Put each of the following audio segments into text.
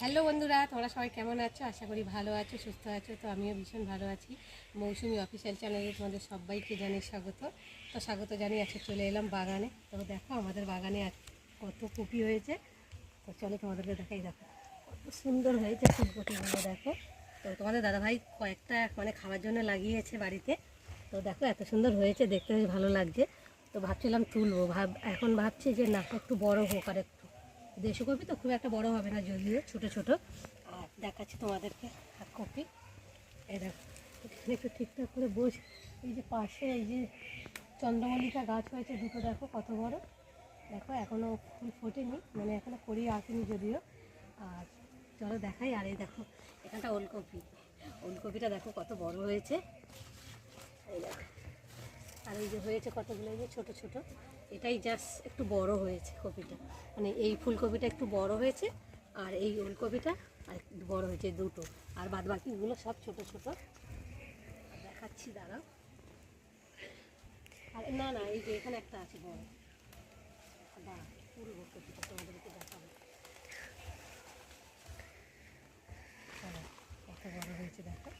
Hello বন্ধুরা, তোমরা সবাই কেমন আছো? আশা করি ভালো আছো, সুস্থ আছো। তো আমিও ভীষণ ভালো আছি। মৌসুমি অফিসিয়াল চ্যানেলে তোমাদের সবাইকে জানি স্বাগত। তো স্বাগত জানিয়ে আজকে চলে এলাম বাগানে। তো দেখো, আমাদের বাগানে আজ কত কপি হয়েছে। তো চলো তোমাদেরকে দেখাই, দেখো। কত সুন্দর হয়েছে ফুলকপিগুলো, দেখো। তো তোমাদের দাদাভাই কয়েকটা মানে খাওয়ার জন্য লাগিয়েছে বাড়িতে। তো দেখো, এত সুন্দর হয়েছে, দেখতে বেশ ভালো লাগছে। তো ভাবছিলাম তুলবো, ভাব এখন ভাবছি যে না, একটু বড় হোক আর একটু। দেশি কপি তো খুব একটা বড় হবে না যদিও, ছোট ছোট। আর দেখাচ্ছি তোমাদেরকে আর কপি। এই দেখো একটু ঠিকঠাক করে বস এই যে পাশে এই যে চন্দ্রমল্লিকা গাছ হয়েছে, দুটো দেখো কত বড়। দেখো এখনও ফুল ফোটেনি মানে এখনও করি আসেনি যদিও। আর চলো দেখাই, আর এই দেখো, এখানটা ওলকপি। ওলকপিটা দেখো কত বড় হয়েছে। এই দেখো। আর এই যে হয়েছে কতগুলো? এই যে ছোটো ছোটো। এটাই জাস্ট একটু বড় হয়েছে কপিটা। মানে এই ফুলকপিটা একটু বড় হয়েছে আর এই ওলকপিটা আর একটু বড় হয়েছে দুটো। আর বাদ বাকিগুলো সব ছোট ছোট। দেখাচ্ছি, দাঁড়াও। আর না না, এই যে এখানে একটা আছে বড়। দাঁড়া পুরো কপিটা তোমাদেরকে দেখাবো। কত বড় হয়েছে দেখো।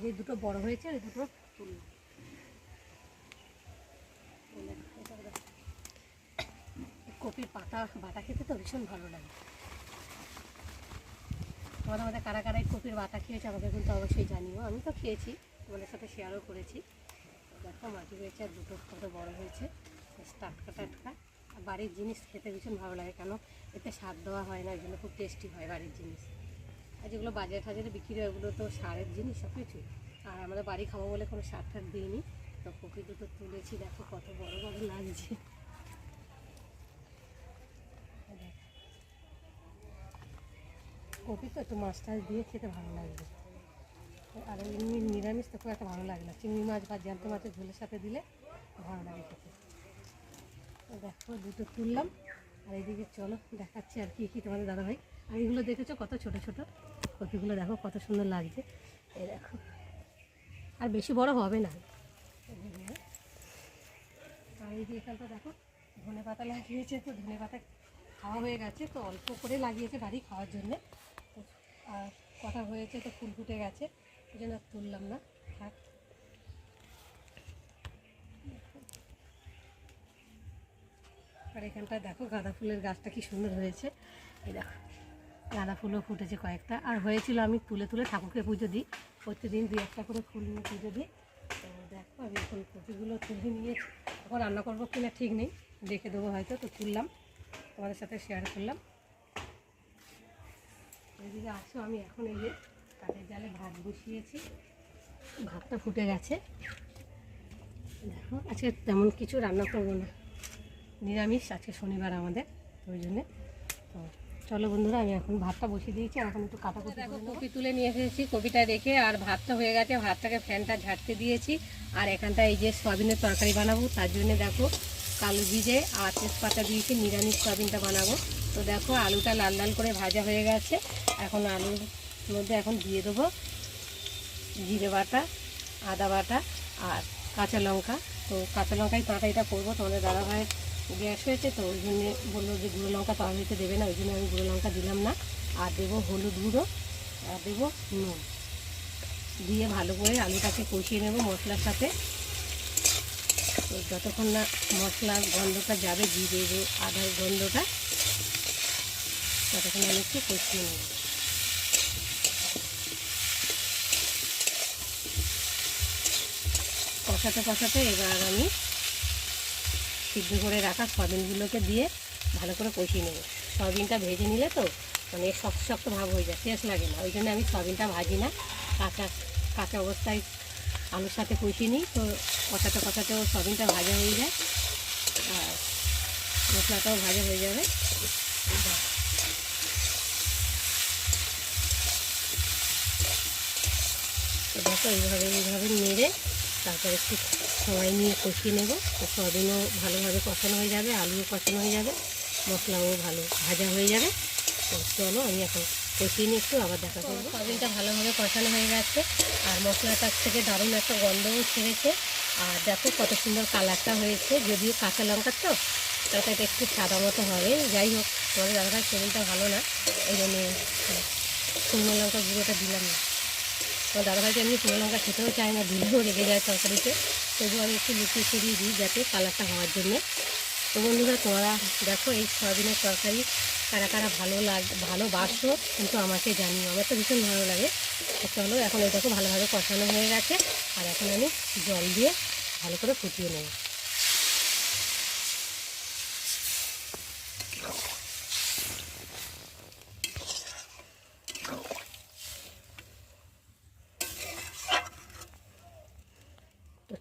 যে দুটো বড় হয়েছে ওই দুটো তুললাম এই দেখো, এটা দেখো। কপির পাতা, বাটা খেতে তো ভীষণ ভালো লাগে। তোমাদের আমাদের কারা কারাই কপির বাটা খেয়েছে আমাকে কিন্তু অবশ্যই জানিও। আমি তো খেয়েছি, তোমাদের সাথে শেয়ারও করেছি। দেখো, মাটি হয়েছে আর দুটো কত বড় হয়েছে টাটকা টাটকা। আর বাড়ির জিনিস খেতে ভীষণ ভালো লাগে, কেন? এতে স্বাদ দেওয়া হয় না এগুলো খুব টেস্টি হয় বাড়ির জিনিস। আর যেগুলো বাজারে টাজারে বিক্রি হয়, ওগুলো তো সারের জিনিস সব কিছু আর আমাদের বাড়ি খাব বলে কোনো সার টার দিইনি। তো কপি দুটো তুলেছি, দেখো কত বড় বড় লাগছে। কপি তো একটু মাছ টাছ দিয়ে খেতে ভালো লাগবে। আর এমনি নিরামিষ তো খুব একটা ভালো লাগে না। চিংড়ি মাছ বা জ্যান্ত মাছের ঝোলের সাথে দিলে ভালো লাগে খেতে। দেখো, দুটো তুললাম। আর এইদিকে চলো, দেখাচ্ছি আর কি কি তোমাদের দাদাভাই। আর এগুলো দেখেছ কত ছোট ছোট? কপিগুলো দেখো, কত সুন্দর লাগছে। এই দেখো। আর বেশি বড় হবে না। আর এই যে এখানটা দেখো ধনে পাতা লাগিয়েছে, তো ধনে পাতা খাওয়া হয়ে গেছে, তো অল্প করে লাগিয়েছে বাড়ি খাওয়ার জন্যে। আর কটা হয়েছে তো ফুল ফুটে গেছে, ওই জন্য তুললাম না। থাক। আর এখানটা দেখো গাঁদা ফুলের গাছটা কি সুন্দর হয়েছে। এই দেখো, গাঁদা ফুলও ফুটেছে কয়েকটা। আর হয়েছিল আমি তুলে তুলে ঠাকুরকে পুজো দিই। প্রতিদিন দুই একটা করে ফুল নিয়ে পুজো দিই। তো দেখো, আমি এখন কপিগুলো তুলে নিয়েছি। এখন রান্না করব কিনা ঠিক নেই, দেখে দেবো হয়তো, তো তুললাম। তোমাদের সাথে শেয়ার করলাম। এদিকে আসো আমি এখন এই যে কাঠের জালে ভাত বসিয়েছি। ভাতটা ফুটে গেছে। দেখো আজকে তেমন কিছু রান্না করব না। নিরামিষ আজকে শনিবার আমাদের ওই জন্যে। তো চলো বন্ধুরা আমি এখন ভাতটা বসিয়ে দিয়েছি এখন একটু কাটা কুটি দেখো কপি তুলে নিয়ে এসেছি কপিটা রেখে আর ভাতটা হয়ে গেছে ভাতটাকে ফ্যানটা ঝাড়তে দিয়েছি। আর এখানটা এই যে সয়াবিনের তরকারি বানাবো তার জন্য দেখো কালো ভিজে আর তেজপাতা দিয়েছি নিরামিষ সয়াবিনটা বানাবো। তো দেখো আলুটা লাল লাল করে ভাজা হয়ে গেছে। এখন আলুর মধ্যে এখন দিয়ে দেবো জিরে বাটা, আদা বাটা আর কাঁচা লঙ্কা। তো কাঁচা লঙ্কায় তরকারিটা করব তোমাদের দাদাভাই গ্যাস হয়েছে, তো ওই জন্যে বলল যে গুঁড়ো লঙ্কা তরকারিতে দেবে না, ওই জন্য আমি গুঁড়ো লঙ্কা দিলাম না। আর দেবো হলুদ গুঁড়ো, আর দেবো নুন। দিয়ে ভালো করে আলুটাকে কষিয়ে নেব মশলার সাথে। তো যতক্ষণ না মশলার গন্ধটা যাবে, জিরে আদার গন্ধটা, ততক্ষণ আমি একটু কষিয়ে নেব। কষাতে কষাতে এবার আমি সিদ্ধ করে রাখা সয়াবিনগুলোকে দিয়ে ভালো করে কষিয়ে নেব। সয়াবিনটা ভেজে নিলে তো মানে শক্ত শক্ত ভাব হয়ে যায়, টেস্ট লাগে না। ওই জন্য আমি সয়াবিনটা ভাজি না। কাঁচা কাঁচা অবস্থায় আলুর সাথে কষিয়ে নিই তো কষাতে কষাতেও সয়াবিনটা ভাজা হয়ে যায় আর মশলাটাও ভাজা হয়ে যাবে। দেখো এইভাবে এইভাবে নেড়ে তারপর একটু সময় নিয়ে কষিয়ে নেব। সয়াবিনও ভালোভাবে কষানো হয়ে যাবে, আলুও কষানো হয়ে যাবে, মশলাও ভালো ভাজা হয়ে যাবে। তো চলো আমি এখন কষিয়ে নিয়ে একটু আবার দেখা করব। সয়াবিনটা ভালোভাবে কষানো হয়ে গেছে আর মশলাটার থেকে দারুণ একটা গন্ধও ছেড়েছে। আর দেখো কত সুন্দর কালারটা হয়েছে, যদিও কাঁচা লঙ্কার তো তরকারিটা একটু সাদা মতো হবে। যাই হোক, তোমাদের দাদাভাই শরীরটা ভালো না, এই জন্যে শুকনো লঙ্কা গুঁড়োটা দিলাম না। তোমার ভাইকে এমনি শুকনো লঙ্কা খেতেও চায় না দিলেও রেগে যায় তরকারিতে। তবু আমি একটু লুকিয়ে ছড়িয়ে দিই যাতে কালারটা হওয়ার জন্য। তো বন্ধুরা, তোমরা দেখো এই সয়াবিনের তরকারি কারা কারা ভালো লাগ, ভালোবাসো, কিন্তু আমাকে জানি আমার তো ভীষণ ভালো লাগে। চলো, এখন দেখো ভালোভাবে কষানো হয়ে গেছে। আর এখন আমি জল দিয়ে ভালো করে ফুটিয়ে নেব।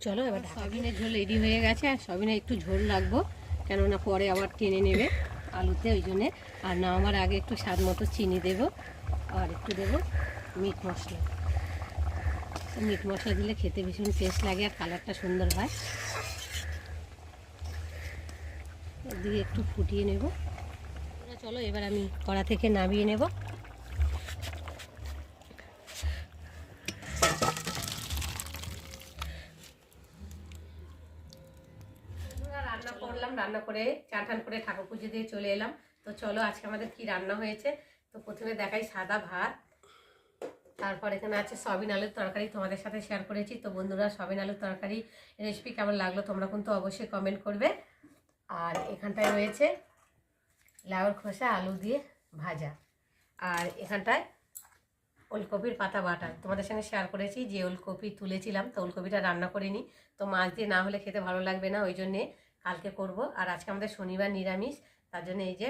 চলো এবার সয়াবিনের ঝোল রেডি হয়ে গেছে আর সয়াবিনে একটু ঝোল রাখব কেননা পরে আবার টেনে নেবে আলুতে ওই জন্যে। আর নামার আগে একটু স্বাদ মতো চিনি দেব আর একটু দেব মিট মশলা। মিট মশলা দিলে খেতে ভীষণ টেস্ট লাগে আর কালারটা সুন্দর হয়। দিয়ে একটু ফুটিয়ে নেব। চলো এবার আমি কড়া থেকে নামিয়ে নেব। করে চান করে ঠাকুর পুজো দিয়ে চলে এলাম। তো চলো, আজকে আমাদের কি রান্না হয়েছে? তো প্রথমে দেখাই সাদা ভাত। তারপর এখানে আছে সয়াবিন আলুর তরকারি তোমাদের সাথে শেয়ার করেছি। তো বন্ধুরা, সয়াবিন আলুর তরকারি রেসিপি কেমন লাগল তোমরা কিন্তু অবশ্যই কমেন্ট করবে। আর এখানটায় রয়েছে লাউর খোসা, আলু দিয়ে ভাজা। আর এখানটায় ওলকপির পাতা বাটা। তোমাদের সঙ্গে শেয়ার করেছি যে ওলকপি তুলেছিলাম, তো ওলকপিটা রান্না করিনি। তো মাছ দিয়ে না হলে খেতে ভালো লাগবে না, ওই জন্যে কালকে করব। আর আজকে আমাদের শনিবার নিরামিষ, তার জন্য এই যে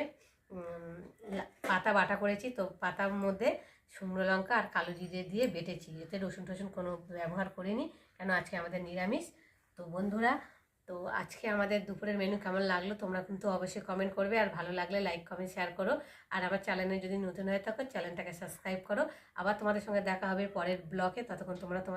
পাতা বাটা করেছি, তো পাতার মধ্যে শুকনো লঙ্কা আর কালো জিরে দিয়ে বেটেছি। এতে রসুন টসুন কোনো ব্যবহার করিনি, কেন আজকে আমাদের নিরামিষ। তো বন্ধুরা, তো আজকে আমাদের দুপুরের মেনু কেমন লাগল, তোমরা কিন্তু অবশ্যই কমেন্ট করবে। আর ভালো লাগলে লাইক কমেন্ট শেয়ার করো। আর আমার চ্যানেলে যদি নতুন হয়ে থাকো চ্যানেলটাকে সাবস্ক্রাইব করো। আবার তোমাদের সঙ্গে দেখা হবে পরের ব্লগে ততক্ষণ তোমরা তোমার